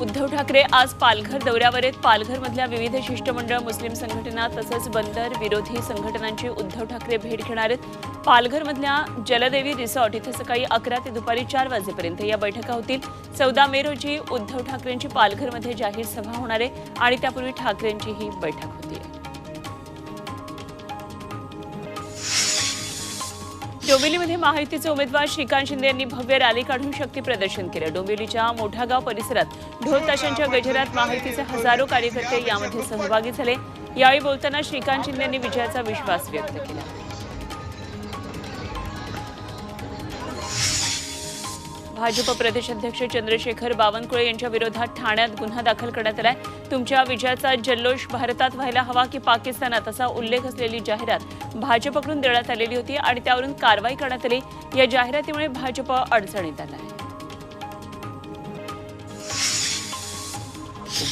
उद्धव ठाकरे आज पालघर दौऱ्यावर आहेत. पालघरमधल्या विविध शिष्टमंडळ मुस्लिम संघटना तसंच बंदर विरोधी संघटनांची उद्धव ठाकरे भेट घेणार आहेत. पालघरमधल्या जलदेवी रिसॉर्ट इथं सकाळी अकरा ते दुपारी चार वाजेपर्यंत या बैठका होतील. चौदा मे रोजी उद्धव ठाकरेंची पालघरमध्ये जाहीर सभा होणार आहे आणि त्यापूर्वी ठाकरेंची ही बैठक होती. डोंबिवलीमध्ये महायुतीचे उमेदवार श्रीकांत शिंदे यांनी भव्य रॅली काढून शक्ती प्रदर्शन केलं. डोंबिवलीच्या मोठागाव परिसरात ढोल ताशांच्या गजरात महायुतीचे हजारो कार्यकर्ते यामध्ये सहभागी झाले. यावेळी बोलताना श्रीकांत शिंदे यांनी विजयाचा विश्वास व्यक्त केला. भाजप प्रदेशाध्यक्ष चंद्रशेखर बावनकुळे यांच्या विरोधात ठाण्यात गुन्हा दाखल करण्यात आलाय. तुमच्या विजयाचा जल्लोष भारतात व्हायला हवा की पाकिस्तानात असा उल्लेख असलेली जाहिरात भाजपकडून देण्यात आलेली होती आणि त्यावरून कारवाई करण्यात आली. या जाहिरातीमुळे भाजप अडचणीत आला आहे.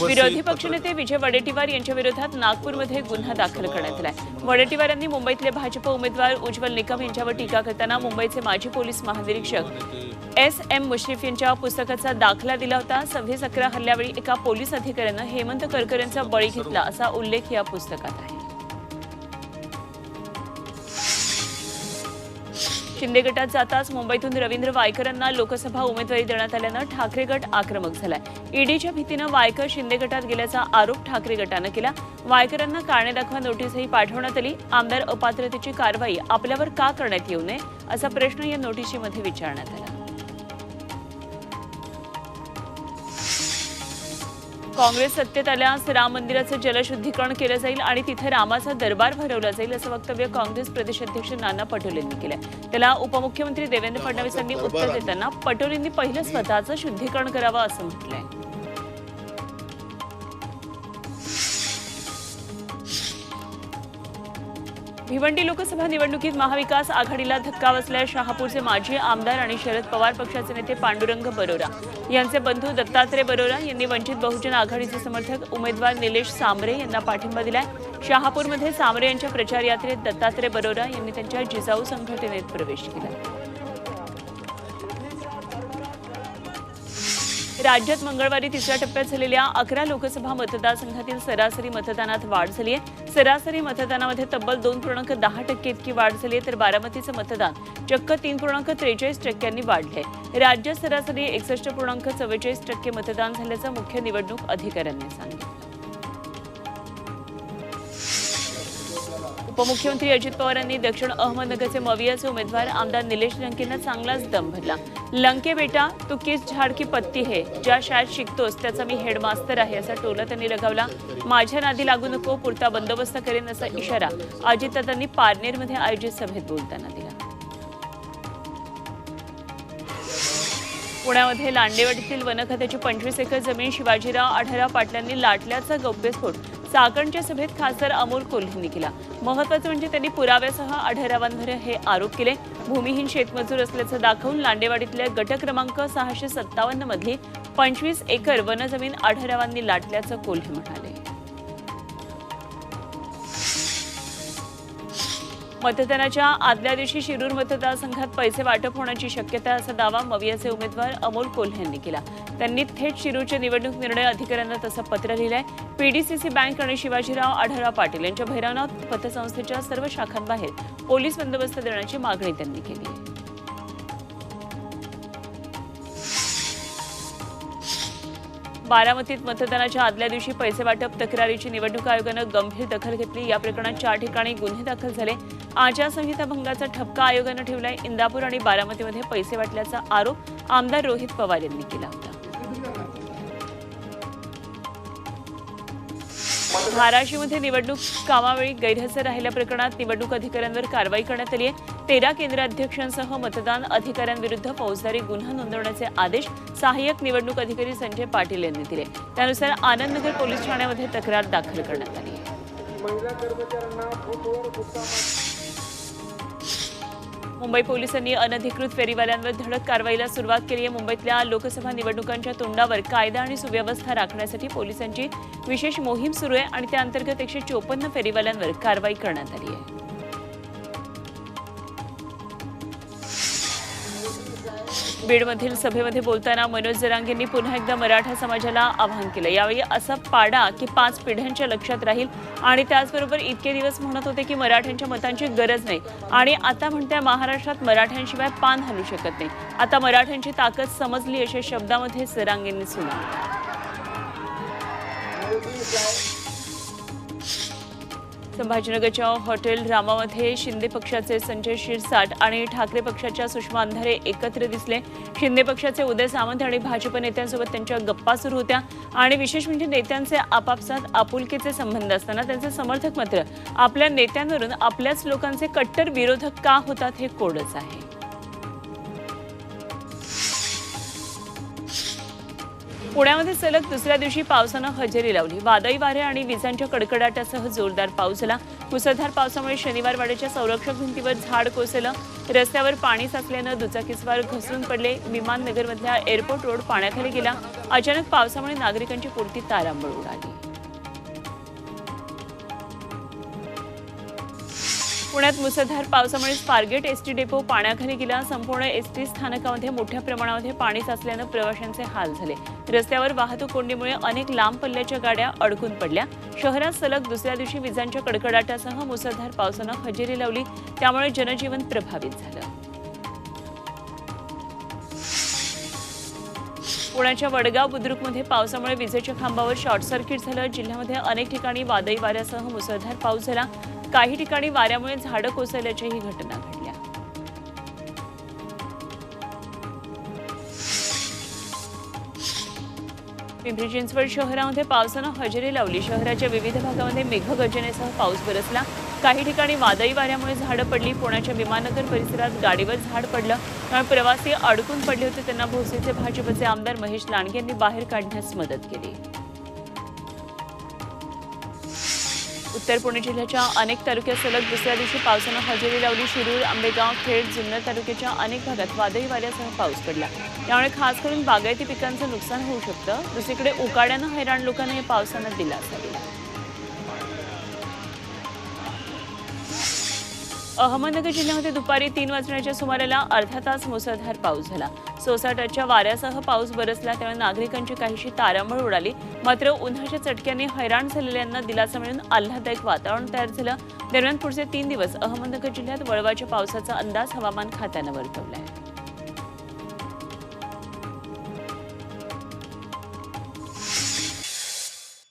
विरोधी पक्षनेते विजय वडेट्टीवार यांच्या विरोधात नागपूरमध्ये गुन्हा दाखल करण्यात आलाय. वडेट्टीवार यांनी मुंबईतले भाजप उमेदवार उज्ज्वल निकम यांच्यावर टीका करताना मुंबईचे माजी पोलीस महानिरीक्षक एस एम मुश्रीफ यांच्या पुस्तकाचा दाखला दिला होता. सव्वीस अकरा हल्ल्यावेळी एका पोलीस अधिकाऱ्यानं हेमंत करकर यांचा बळी घेतला असा उल्लेख या पुस्तकात आहे. शिंदे गटात जाताच मुंबईतून रवींद्र वायकरांना लोकसभा उमेदवारी देण्यात आल्यानं ठाकरे गट आक्रमक झालाय. ईडीच्या भीतीनं वायकर शिंदे गटात गेल्याचा आरोप ठाकरे गटानं केला. वायकरांना कारणे दाखवा नोटीसही पाठवण्यात आली. आमदार अपात्रतेची कारवाई आपल्यावर का करण्यात येऊ नये असा प्रश्न या नोटीसीमध्ये विचारण्यात आला. काँग्रेस सत्तेत आल्यास राम मंदिराचं जलशुद्धीकरण केलं जाईल आणि तिथे रामाचा दरबार भरवला जाईल असं वक्तव्य काँग्रेस प्रदेशाध्यक्ष नाना पटोले यांनी केलं त्याला उपमुख्यमंत्री देवेंद्र फडणवीस यांनी उत्तर देताना पटोलेंनी पहिलं स्वतःचं शुद्धीकरण करावं असं म्हटलंय. भिवंडी लोकसभा निवडणुकीत महाविकास आघाडीला धक्का बसल्या. शहापूरचे माजी आमदार आणि शरद पवार पक्षाचे नेते पांडुरंग बरोरा. यांचे बंधू दत्तात्रय बरोरा यांनी वंचित बहुजन आघाडीचे समर्थक उमेदवार निलेश सांबरे यांना पाठिंबा दिलाय. शहापूरमध्ये सांबरे यांच्या प्रचार यात्रेत दत्तात्रय बरोरा यांनी त्यांच्या जिजाऊ संघटनेत प्रवेश केला राज्यात मंगळवारी तिसऱ्या टप्प्यात झालेल्या अकरा लोकसभा मतदारसंघातील सरासरी मतदानात वाढ झाली आहे. सरासरी मतदानामध्ये तब्बल दोन पूर्णांक दहा टक्के इतकी वाढ झाली आहे तर बारामतीचं मतदान चक्क तीन पूर्णांक त्रेचाळीस टक्क्यांनी वाढले आहे. राज्यात सरासरी एकसष्ट पूर्णांक चव्वेचाळीस टक्के मतदान झाल्याचं मुख्य निवडणूक अधिकाऱ्यांनी सांगितलं. उपमुख्यमंत्री अजित पवार यांनी दक्षिण अहमदनगरचे मवियाचे उमेदवार आमदार निलेश लंकेंना चांगलाच दम भरला. लंके बेटा तू किस झाड की पत्ती है? ज्या शाळेत शिकतोस त्याचा मी हेडमास्तर आहे असा टोला त्यांनी लगावला. माझ्या नादी लागू नको पुरता बंदोबस्त करेन असा इशारा अजितदादांनी पारनेरमध्ये आयोजित सभेत बोलताना दिला. पुण्यामध्ये लांडेवाडीतील वनखात्याची पंचवीस एकर जमीन शिवाजीराव आढळराव पाटलांनी लाटल्याचा गौप्यस्फोट चाकणच्या सभेत खासदार अमोल कोल्हेंनी केला. महत्वाचं म्हणजे त्यांनी पुराव्यासह आढळरावांवर हे आरोप केले. भूमिहीन शेतमजूर असल्याचं दाखवून लांडेवाडीतल्या गट क्रमांक सहाशे सत्तावन्न मधली पंचवीस एकर वनजमीन आढळरावांनी लाटल्याचं कोल्हे म्हणाले. मतदानाच्या आदल्या दिवशी शिरूर मतदारसंघात पैसे वाटप होण्याची शक्यता असा दावा मवियाचे उमेदवार अमोल कोल्हे यांनी केला. त्यांनी थेट शिरूरचे निवडणूक निर्णय अधिकाऱ्यांना तसं पत्र लिहिलंय. पीडीसीसी बँक आणि शिवाजीराव आढळराव पाटील यांच्या भैरवनाथ पतसंस्थेच्या सर्व शाखांबाहेर पोलीस बंदोबस्त देण्याची मागणी त्यांनी केली आहे. बारामतीत मतदानाच्या आदल्या दिवशी पैसे वाटप तक्रारीची निवडणूक आयोगानं गंभीर दखल घेतली. या प्रकरणात चार ठिकाणी गुन्हे दाखल झाले. आचारसंहिता भंगाचा ठपका आयोगानं ठेवलाय. इंदापूर आणि बारामतीमध्ये पैसे वाटल्याचा आरोप आमदार रोहित पवार यांनी केला होता. धाराशिवमध्ये निवडणूक कामावेळी गैरहजर राहिल्या प्रकरणात निवडणूक अधिकाऱ्यांवर कारवाई करण्यात आली आहे. तेरा केंद्राध्यक्षांसह मतदान अधिकाऱ्यांविरुद्ध फौजदारी गुन्हा नोंदवण्याचे आदेश सहाय्यक निवडणूक अधिकारी संजय पाटील यांनी दिले. त्यानुसार आनंदनगर पोलीस ठाण्यामध्ये तक्रार दाखल करण्यात आली मुंबई पोलिसांनी अनधिकृत फेरीवाल्यांवर धडक कारवाईला सुरुवात केली आहे. मुंबईतल्या लोकसभा निवडणुकांच्या तोंडावर कायदा आणि सुव्यवस्था राखण्यासाठी पोलिसांची विशेष मोहीम सुरू आहे आणि त्या अंतर्गत एकशे चोपन्न फेरीवाल्यांवर कारवाई करण्यात आली आहे. बीडमधील सभेमध्ये बोलताना मनोज जरांगेंनी पुन्हा एकदा मराठा समाजाला आवाहन केलं. यावेळी असा पाडा की पाच पिढ्यांच्या लक्षात राहील आणि त्याचबरोबर इतके दिवस म्हणत होते की मराठ्यांच्या मतांची गरज नाही. आणि आता म्हणत्या महाराष्ट्रात मराठ्यांशिवाय पान हलू शकत नाही. आता मराठ्यांची ताकद समजली अशा शब्दामध्ये जरांगेंनी सुनावलं. संभाजीनगरच्या हॉटेल रामामध्ये शिंदे पक्षाचे संजय शिरसाट आणि ठाकरे पक्षाच्या सुषमा अंधारे एकत्र दिसले. शिंदे पक्षाचे उदय सामंत आणि भाजप नेत्यांसोबत त्यांच्या गप्पा सुरू होत्या. आणि विशेष म्हणजे नेत्यांचे आपापसात आपुलकीचे संबंध असताना त्यांचे समर्थक मात्र आपल्या नेत्यांवरून आपल्याच लोकांचे कट्टर विरोधक का होतात हे कोडच आहे. पुण्यामध्ये सलग दुसऱ्या दिवशी पावसानं हजेरी लावली. वादळी वारे आणि विजांच्या कडकडाटासह जोरदार पाऊस झाला. मुसळधार पावसामुळे शनिवार वाड्याच्या संरक्षक भिंतीवर झाड कोसळलं. रस्त्यावर पाणी साचल्यानं दुचाकीस्वार घसरून पडले. विमाननगरमधल्या एअरपोर्ट रोड पाण्याखाली गेला. अचानक पावसामुळे नागरिकांची पुरती तारांबळ उडाली. पुण्यात मुसळधार पावसामुळे स्पारगेट एसटी डेपो पाण्याखाली गेला. संपूर्ण एसटी स्थानकामध्ये मोठ्या प्रमाणामध्ये पाणी साचल्यानं प्रवाशांचे हाल झाले. रस्त्यावर वाहतूक कोंडीमुळे अनेक लांब पल्ल्याच्या गाड्या अडकून पडल्या. शहरात सलग दुसऱ्या दिवशी विजांच्या कडकडाटासह मुसळधार पावसानं हजेरी लावली. त्यामुळे जनजीवन प्रभावित झालं. पुण्याच्या वडगाव बुद्रुकमध्ये पावसामुळे विजेच्या खांबावर शॉर्ट सर्किट झालं. जिल्ह्यामध्ये अनेक ठिकाणी वादळी वाऱ्यासह मुसळधार पाऊस झाला. काही ठिकाणी वाऱ्यामुळे झाडं कोसळल्याच्याही घटना घडल्या. पिंपरी चिंचवड शहरामध्ये पावसानं हजेरी लावली. शहराच्या विविध भागामध्ये मेघगर्जनेसह पाऊस बरसला. काही ठिकाणी वादळी वाऱ्यामुळे झाडं पडली. पुण्याच्या विमाननगर परिसरात गाडीवर झाड पडलं. त्यामुळे प्रवासी अडकून पडले होते. त्यांना भोसेचे भाजपचे आमदार महेश लांडगे यांनी बाहेर काढण्यास मदत केली. उत्तर पुणे जिल्ह्याच्या अनेक तालुक्यात सलग दुसऱ्या दिवशी पावसानं हजेरी लावली. शिरूर आंबेगाव खेड जुन्नर तालुक्याच्या अनेक भागात वादळी वाऱ्यासह पाऊस पडला. त्यामुळे खास करून बागायती पिकांचं नुकसान होऊ शकतं. दुसरीकडे उकाड्यानं हैराण लोकांना या पावसानं दिलासा दिला. अहमदनगर जिल्ह्यामध्ये दुपारी तीन वाजण्याच्या सुमाराला अर्धा तास मुसळधार पाऊस झाला. सोसाट्याच्या वाऱ्यासह पाऊस बरसला त्यामुळे नागरिकांची काहीशी तारांबळ उडाली. मात्र उन्हाच्या चटक्याने हैराण झालेल्यांना दिलासा मिळून आल्हाददायक वातावरण तयार झालं. दरम्यान पुढचे तीन दिवस अहमदनगर जिल्ह्यात वळवाच्या पावसाचा अंदाज हवामान खात्यानं वर्तवला आहे.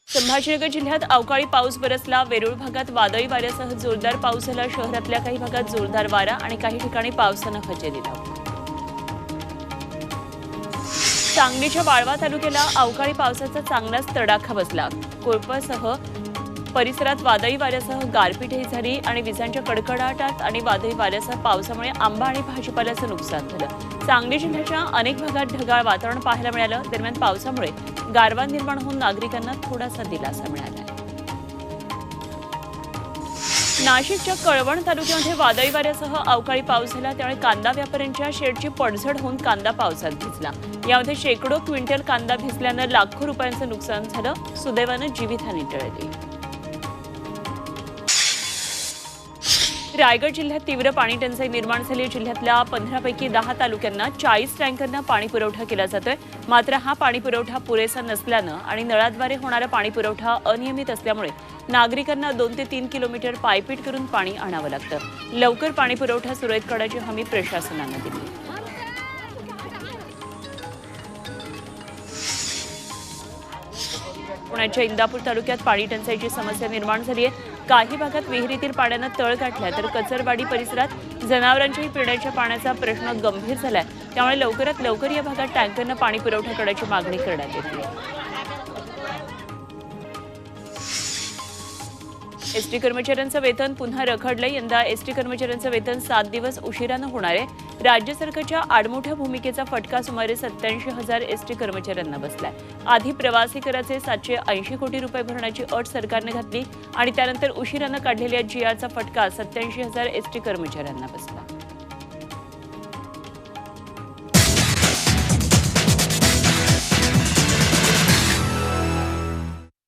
संभाजीनगर जिल्ह्यात अवकाळी पाऊस बरसला. वेरूळ भागात वादळी वाऱ्यासह जोरदार पाऊस झाला. शहरातल्या काही भागात जोरदार वारा आणि काही ठिकाणी पावसानं हजेरी लावली. सांगलीच्या वाळवा तालुक्याला अवकाळी पावसाचा चांगलाच तडाखा बसला. कोळपासह परिसरात वादळी वाऱ्यासह गारपीटही झाली आणि विजांच्या कडकडाटात आणि वादळी वाऱ्यासह पावसामुळे आंबा आणि भाजीपाल्याचं नुकसान झालं. सांगली जिल्ह्याच्या अनेक भागात ढगाळ वातावरण पाहायला मिळालं. दरम्यान पावसामुळे गारवा निर्माण होऊन नागरिकांना थोडासा दिलासा मिळाला. नाशिकच्या कळवण तालुक्यामध्ये वादळी वाऱ्यासह अवकाळी पाऊस झाला त्यामुळे कांदा व्यापाऱ्यांच्या शेडची पडझड होऊन कांदा पावसात भिजला. यामध्ये शेकडो क्विंटल कांदा भिजल्यानं लाखो रुपयांचं नुकसान झालं सुदैवानं जीवितहानी टळली. रायगड जिल्ह्यात तीव्र पाणी टंचाई निर्माण झाली. जिल्ह्यातल्या पंधरापैकी दहा तालुक्यांना चाळीस टँकरना पाणी पुरवठा केला जातोय. मात्र हा पाणी पुरवठा पुरेसा नसल्यानं आणि नळाद्वारे होणारा पाणी पुरवठा अनियमित असल्यामुळे नागरिकांना दोन ते तीन किलोमीटर पायपीट करून पाणी आणावं लागतं. लवकर पाणी पुरवठा सुरळीत करण्याची हमी प्रशासनानं दिली. पुण्याच्या इंदापूर तालुक्यात पाणी टंचाईची समस्या निर्माण झाली आहे. काही भागात विहिरीतील पाण्यानं तळ गाठल्या तर कचरवाडी परिसरात जनावरांच्याही पिण्याच्या पाण्याचा प्रश्न गंभीर झालाय. त्यामुळे लवकरात लवकर या भागात टँकरनं पाणी पुरवठा करण्याची मागणी करण्यात येते एसटी कर्मचाऱ्यांचं वेतन पुन्हा रखडलं यंदा एसटी कर्मचाऱ्यांचं वेतन सात दिवस उशिरानं होणार आहे. राज्य सरकारच्या आडमोठ्या भूमिकेचा फटका सुमारे सत्याऐंशी हजार एसटी कर्मचाऱ्यांना बसलाय. आधी प्रवासी कराचे सातशे ऐंशी कोटी रुपये भरण्याची अट सरकारने घातली आणि त्यानंतर उशिरानं काढलेल्या जीआरचा फटका सत्याऐंशी हजार एसटी कर्मचाऱ्यांना बसला.